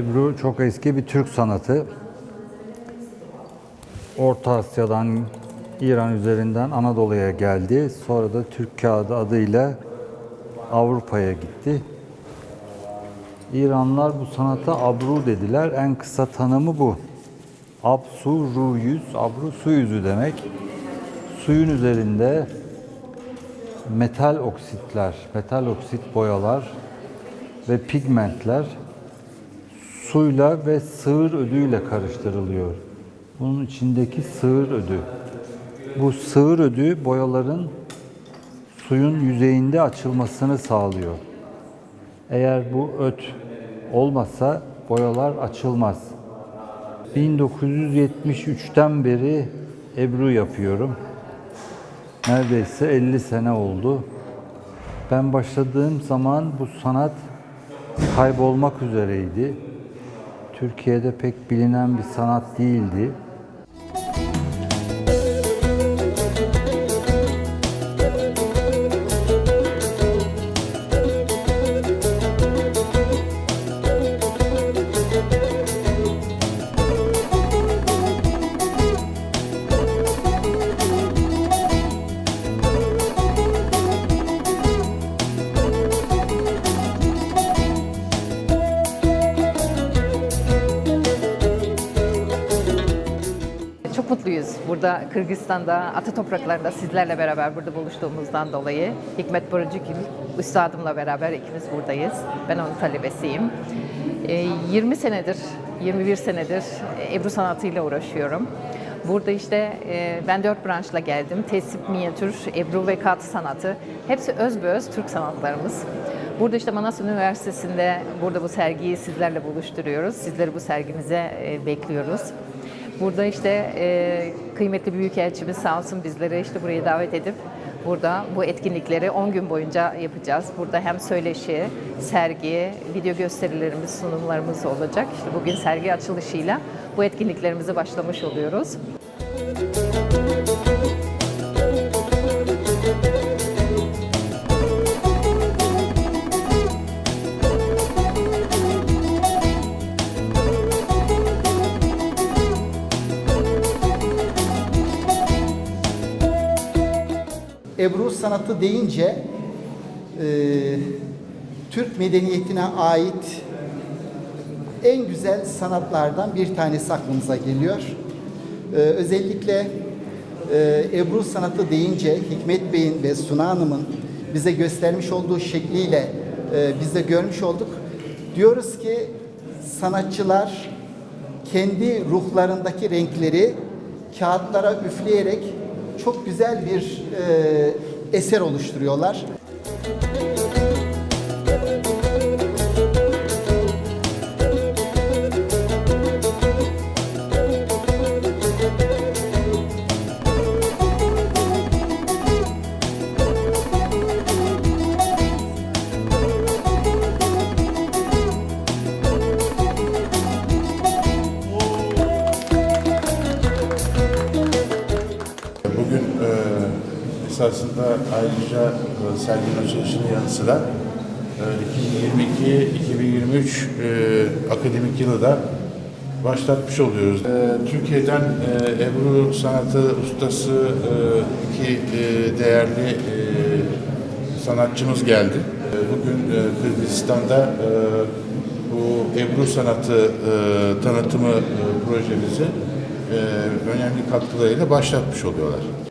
Ebru çok eski bir Türk sanatı. Orta Asya'dan, İran üzerinden Anadolu'ya geldi. Sonra da Türk kağıdı adıyla Avrupa'ya gitti. İranlılar bu sanata abru dediler. En kısa tanımı bu. Absu ru yüz, abru su yüzü demek. Suyun üzerinde metal oksitler, metal oksit boyalar ve pigmentler suyla ve sığır ödüyle karıştırılıyor. Bunun içindeki sığır ödü. Bu sığır ödü boyaların suyun yüzeyinde açılmasını sağlıyor. Eğer bu öt olmasa boyalar açılmaz. 1973'ten beri Ebru yapıyorum. Neredeyse 50 sene oldu. Ben başladığım zaman bu sanat kaybolmak üzereydi. Türkiye'de pek bilinen bir sanat değildi. Mutluyuz burada Kırgızistan'da, ata topraklarında sizlerle beraber burada buluştuğumuzdan dolayı. Hikmet Borucugil üstadımla beraber ikimiz buradayız. Ben onun talebesiyim. Ee, 20 senedir, 21 senedir Ebru sanatıyla uğraşıyorum. Burada işte e, ben dört branşla geldim. Tesip, minyatür, Ebru ve kat sanatı. Hepsi özbeöz Türk sanatlarımız. Burada işte Manas Üniversitesi'nde burada bu sergiyi sizlerle buluşturuyoruz. Sizleri bu sergimize e, bekliyoruz. Burada işte e, kıymetli büyükelçimiz sağ olsun bizleri işte buraya davet edip burada bu etkinlikleri 10 gün boyunca yapacağız. Burada hem söyleşi, sergi, video gösterilerimiz, sunumlarımız olacak. İşte bugün sergi açılışıyla bu etkinliklerimizi başlamış oluyoruz. Ebru sanatı deyince e, Türk medeniyetine ait en güzel sanatlardan bir tanesi aklımıza geliyor. E, özellikle e, Ebru sanatı deyince Hikmet Bey'in ve Suna Hanım'ın bize göstermiş olduğu şekliyle e, biz de görmüş olduk. Diyoruz ki sanatçılar kendi ruhlarındaki renkleri kağıtlara üfleyerek çok güzel bir e, eser oluşturuyorlar. Esasında ayrıca e, serginin açılışının yanı sıra e, 2022-2023 e, akademik yılı da başlatmış oluyoruz. E, Türkiye'den e, Ebru sanatı ustası e, iki e, değerli e, sanatçımız geldi. E, Bugün e, Kırgızistan'da e, bu Ebru sanatı e, tanıtımı e, projemizi e, önemli katkılarıyla başlatmış oluyorlar.